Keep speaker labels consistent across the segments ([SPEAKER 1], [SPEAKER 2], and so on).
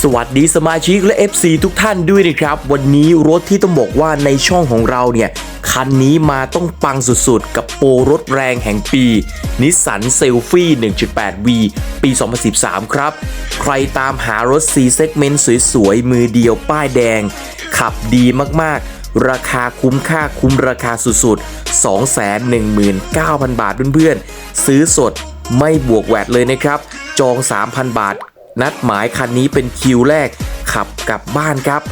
[SPEAKER 1] สวัสดีสมาชิกและ FC ทุกท่านด้วยนะครับ วันนี้รถที่ต้องบอกว่าในช่องของเราเนี่ย คันนี้มาต้องปังสุดๆ กับโปรรถแรงแห่งปีนิสสันเซลฟี่ 1.8V ปี 2013 ครับ ใครตามหารถ C segment สวยๆ มือเดียวป้ายแดง ขับดีมากๆ ราคาคุ้มค่าคุ้มราคาสุดๆ 219,000 บาทเพื่อนๆ ซื้อสดไม่บวกแวดเลยนะครับ จอง 3,000 บาท นัดหมายคันนี้เป็นคิวแรก ขับกลับบ้านครับ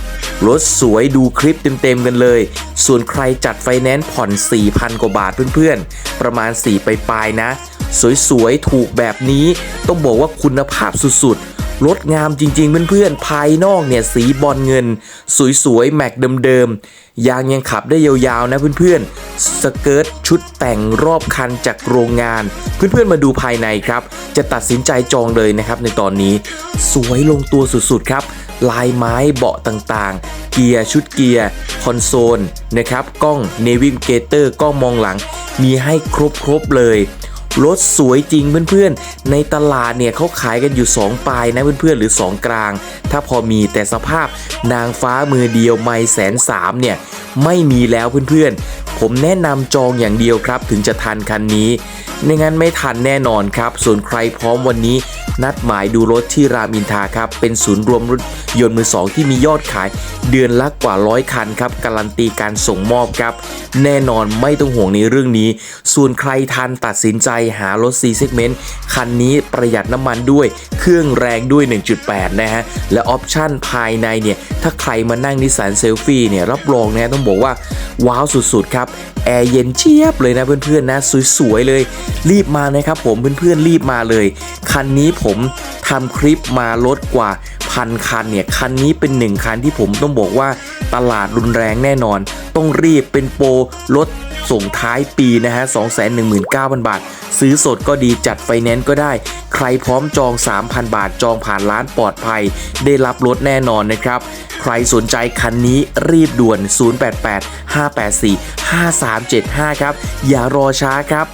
[SPEAKER 1] รถสวยดูคลิปเต็มๆกันเลย ส่วนใครจัดไฟแนนซ์ผ่อน 4,000 กว่าบาทเพื่อนๆ ประมาณ 4 ไปปลายนะ สวยๆ ถูกแบบนี้ต้องบอกว่าคุณภาพสุดๆ รถงามจริงๆเพื่อนๆ ภายนอกเนี่ยสีบอลเงิน สวยๆ แม็กเดิมๆ ยางยังขับได้ยาวๆ นะเพื่อนๆ สเกิร์ตชุดแต่งรอบคันจากโรงงาน เพื่อนๆ มาดูภายในครับ จะตัดสินใจจองเลยนะครับในตอนนี้ สวยลงตัวสุดๆ ครับ ลายไม้เบาะต่างๆ เกียร์ชุดเกียร์ คอนโซลนะครับ กล้อง Navigator กล้องมองหลัง มีให้ครบๆเลย รถสวยจริงเพื่อนๆ ในตลาดเนี่ยเขาขายกันอยู่ 2 ปลายนะเพื่อนๆ หรือ 2 กลาง ถ้าพอมีแต่สภาพนางฟ้ามือเดียวไม่แสนสามเนี่ยไม่มีแล้วเพื่อนๆ ผมแนะนำจองอย่างเดียวครับถึงจะทันคันนี้ ไม่งั้นไม่ทันแน่นอนครับ ส่วนใครพร้อมวันนี้ นัดหมายดูรถที่รามอินทาครับ เป็นศูนย์รวมรถยนต์มือสองที่มียอดขาย เดือนละกว่าร้อยคันครับ การันตีการส่งมอบครับ แน่นอนไม่ต้องห่วงในเรื่องนี้ ส่วนใครทันตัดสินใจหารถ C segment คันนี้ประหยัดน้ำมันด้วย เครื่องแรงด้วย 1.8 นะฮะ และออปชั่นภายในเนี่ย ถ้าใครมานั่งนิสสันเซลฟี่เนี่ยรับรองนะต้องบอกว่าว้าวสุดๆครับแอร์เย็นเชียบเลยนะเพื่อนๆนะสวยๆเลย รีบมานะครับผมเพื่อนๆรีบมาเลย คันนี้ผมทำคลิปมาลดกว่าพันคันเนี่ยคันนี้เป็นหนึ่งคันที่ผมต้องบอกว่าตลาดรุนแรงแน่นอน ต้องรีบเป็นโปรลดส่งท้ายปีนะฮะ 219,000 บาท ซื้อสดก็ดีจัดไฟแนนซ์ก็ได้ ใครพร้อมจอง 3,000 บาทจองผ่านร้านปลอดภัย ได้รับรถแน่นอนนะครับ ใครสนใจคันนี้รีบด่วน 088 584 5375 ครับ อย่ารอช้าครับ